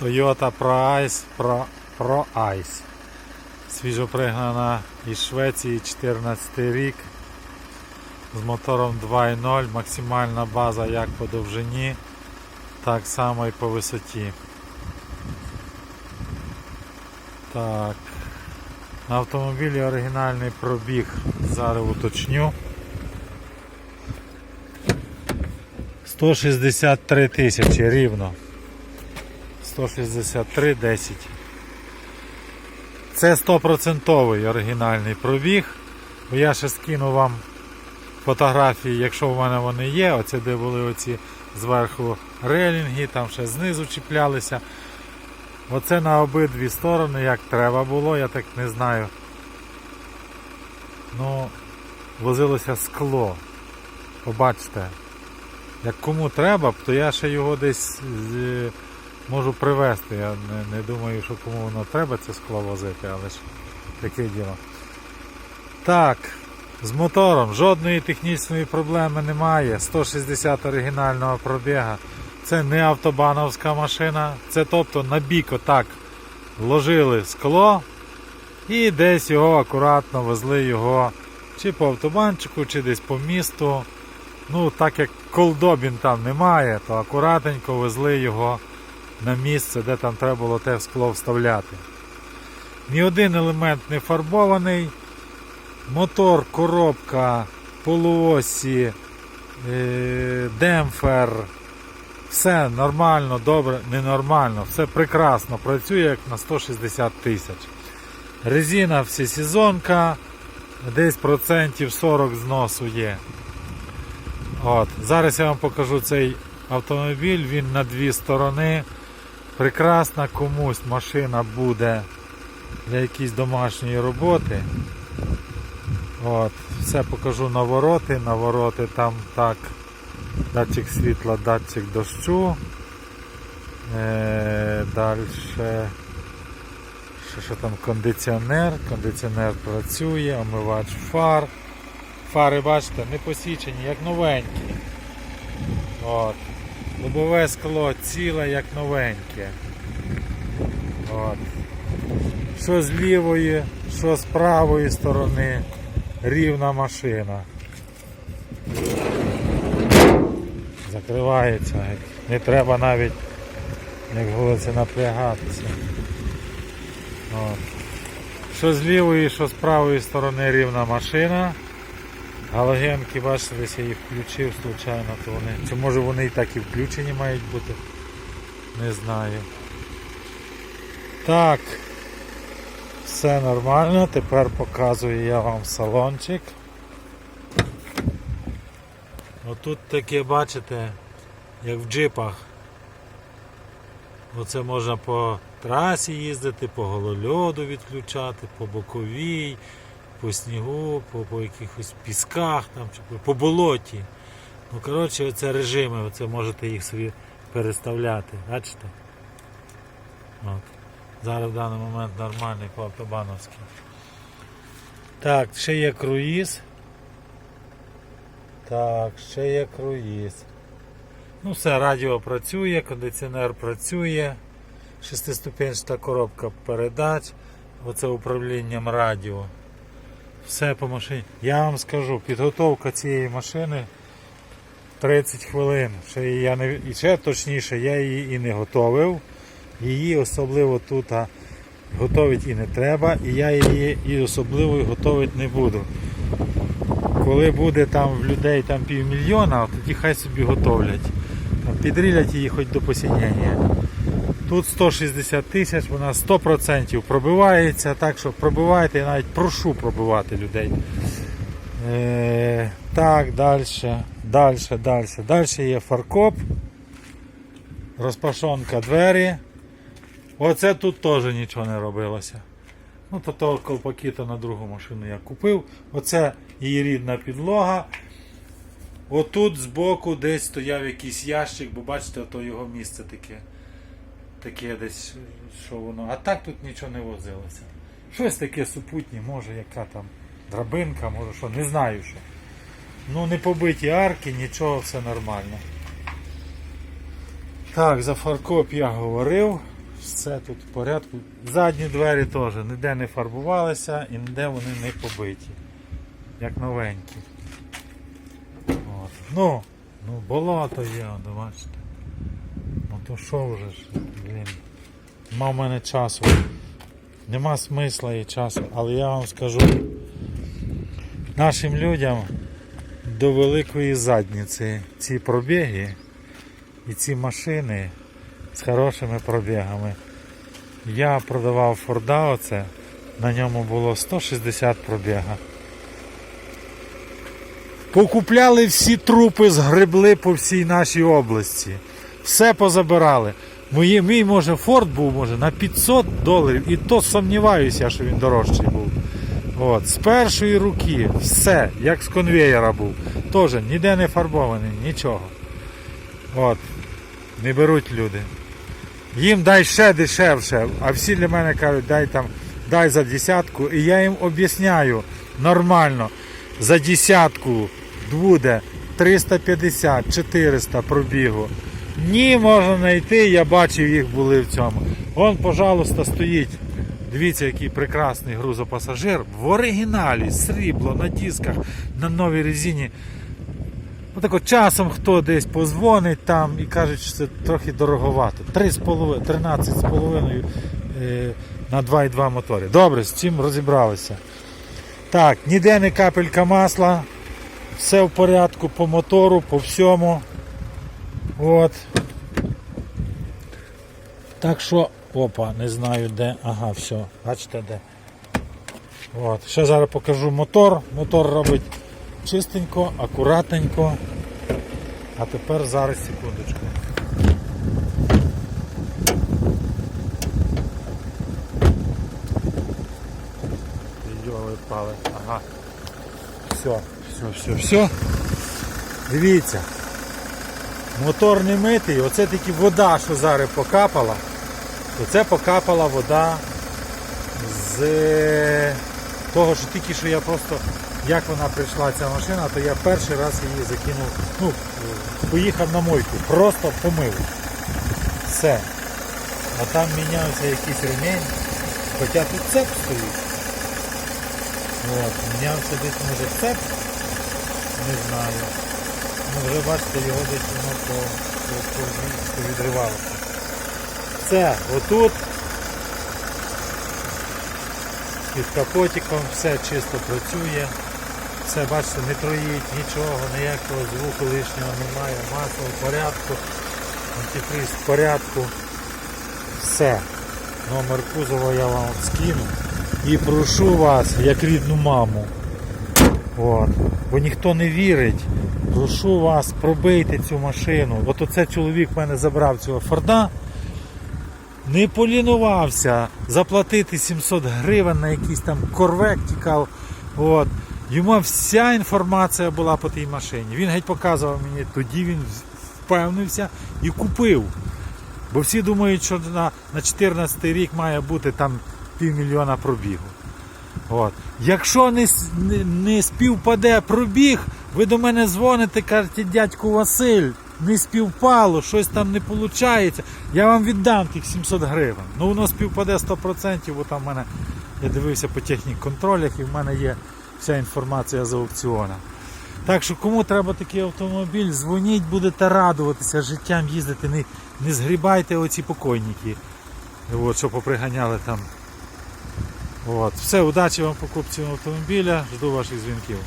Toyota ProIce Pro, Pro Ice. Свіжопригнана із Швеції 14 рік. З мотором 2.0, максимальна база як по довжині, так само і по висоті. Так. На автомобілі оригінальний пробіг. Зараз уточню. 163 тисячі рівно. 163 10. Це 100% оригінальний пробіг. Бо я ще скину вам фотографії, якщо в мене вони є. Оце де були оці зверху релінги, там ще знизу чіплялися. Оце на обидві сторони, як треба було, я так не знаю. Ну, возилося скло. Побачите. Як кому треба, то я ще його десь можу привезти. Я не, не думаю, що кому воно треба це скло возити, але ж таке діло. Так, з мотором жодної технічної проблеми немає. 160 оригінального пробіга. Це не автобановська машина. Це тобто на бік отак вложили скло і десь його акуратно везли його чи по автобанчику, чи десь по місту. Ну, так як колдобін там немає, то акуратненько везли його на місце, де там треба було те скло вставляти. Ні один елемент не фарбований. Мотор, коробка, полуосі, е, демпфер. Все нормально, добре, ненормально, все прекрасно працює як на 160 тисяч. Резина всесезонка, десь процентів 40 зносу є. От. Зараз я вам покажу цей автомобіль, він на дві сторони. Прекрасна комусь машина буде для якоїсь домашньої роботи. От. Все покажу навороти. Навороти там так. Датчик світла, датчик дощу. Е, далі. Що, що там кондиціонер, кондиціонер працює, омивач фар. Фари, бачите, не посічені, як новенькі. От. Лобове скло ціле, як новеньке. От. Що з лівої, що з правої сторони рівна машина. Закривається. Не треба навіть, як говориться, напрягатися. От. Що з лівої, що з правої сторони рівна машина. Галогенки, бачите, десь я їх включив случайно, то вони. Чи може вони і так і включені мають бути? Не знаю. Так. Все нормально, тепер показую я вам салончик. Отут таке, бачите, як в джипах. Оце можна по трасі їздити, по голольоду відключати, по боковій, по снігу, по, по якихось пісках, там, чи по- по болоті. Ну, коротше, оце режими, оце можете їх собі переставляти. Бачите? От. Зараз в даний момент нормальний по автобановськи. Так, ще є круїз. Так, ще є круїз. Ну все, радіо працює, кондиціонер працює, шестиступенчата коробка передач, оце управлінням радіо. Все по машині. Я вам скажу, підготовка цієї машини 30 хвилин. Ще я не, і ще точніше, я її і не готовив. Її особливо тут а, готовити і не треба, і я її і особливо готувати не буду. Коли буде там в людей там півмільйона, тоді хай собі готовлять. Підрілять її хоч до посінення. Тут 160 тисяч, вона 100% пробивається, так що пробивайте, я навіть прошу пробивати людей. Е, так, далі, далі, далі. Далі є фаркоп, розпашонка двері. Оце тут теж нічого не робилося. Ну, то того колпаки то на другу машину я купив. Оце її рідна підлога. Отут збоку десь стояв якийсь ящик, бо бачите, то його місце таке. Таке десь, що воно. А так тут нічого не возилося. Щось таке супутнє, може, яка там драбинка, може що, не знаю що. Ну не побиті арки, нічого, все нормально. Так, за фаркоп я говорив. Все тут в порядку. Задні двері теж ніде не фарбувалися і ніде вони не побиті. Як новенькі. От. Ну, ну болото є, бачите. То що вже ж, блін. Нема в мене часу. Нема смисла і часу, але я вам скажу нашим людям до великої задниці ці пробіги і ці машини з хорошими пробігами. Я продавав Форда оце, на ньому було 160 пробіга. Покупляли всі трупи, згребли по всій нашій області. Все позабирали. Мої, мій може Форд був може на 500 доларів, і то сумніваюся, що він дорожчий був. От, з першої руки, все, як з конвеєра був. Теж ніде не фарбований, нічого. От, не беруть люди. Їм дай ще дешевше, а всі для мене кажуть, дай там, дай за десятку. І я їм об'ясняю нормально. За десятку буде 350-400 пробігу. Ні, можна знайти, я бачив, їх були в цьому. Вон, пожалуйста, стоїть. Дивіться, який прекрасний грузопасажир. В оригіналі, срібло, на дисках, на новій резині. Отако часом хто десь позвонить там і каже, що це трохи дороговато. 13,5 е, на 2,2 мотори. Добре, з цим розібралися. Так, ніде не капелька масла. Все в порядку по мотору, по всьому. От. Так що, опа, не знаю де. Ага, все, бачите де. От. Ще зараз покажу мотор. Мотор робить чистенько, акуратненько. А тепер зараз секундочку. Ага. Все, все, все, все. Дивіться. Мотор не митий, оце тільки вода, що зараз покапала. Оце покапала вода з того, що тільки що я просто, як вона прийшла ця машина, то я перший раз її закинув, ну, поїхав на мойку, просто помив. Все. А там мінявся якийсь ремень, хоча тут цеп стоїть. От, мінявся десь може цеп, не знаю. Ну вже бачите, його десь воно по, по, по, повідривалося. Це отут під капотиком все чисто працює. Все, бачите, не троїть, нічого, ніякого звуку лишнього немає, масло в порядку, антифриз в порядку. Все. Номер кузова я вам скину. І прошу вас, як рідну маму. От. Бо ніхто не вірить. Прошу вас, пробийте цю машину. От оце чоловік в мене забрав цього Форда. Не полінувався заплатити 700 гривень на якийсь там корвек тікав. От. Йому вся інформація була по тій машині. Він геть показував мені, тоді він впевнився і купив. Бо всі думають, що на, на 14 рік має бути там півмільйона пробігу. От. Якщо не, не, співпаде пробіг, ви до мене дзвоните, кажете, дядьку Василь, не співпало, щось там не виходить, я вам віддам тих 700 гривень. Ну воно співпаде 100%, бо там в мене, я дивився по технік-контролях і в мене є вся інформація з аукціона. Так що кому треба такий автомобіль, дзвоніть, будете радуватися життям їздити, не, не згрібайте оці покойники, от, що поприганяли там. От. Все, удачі вам покупці автомобіля, жду ваших дзвінків.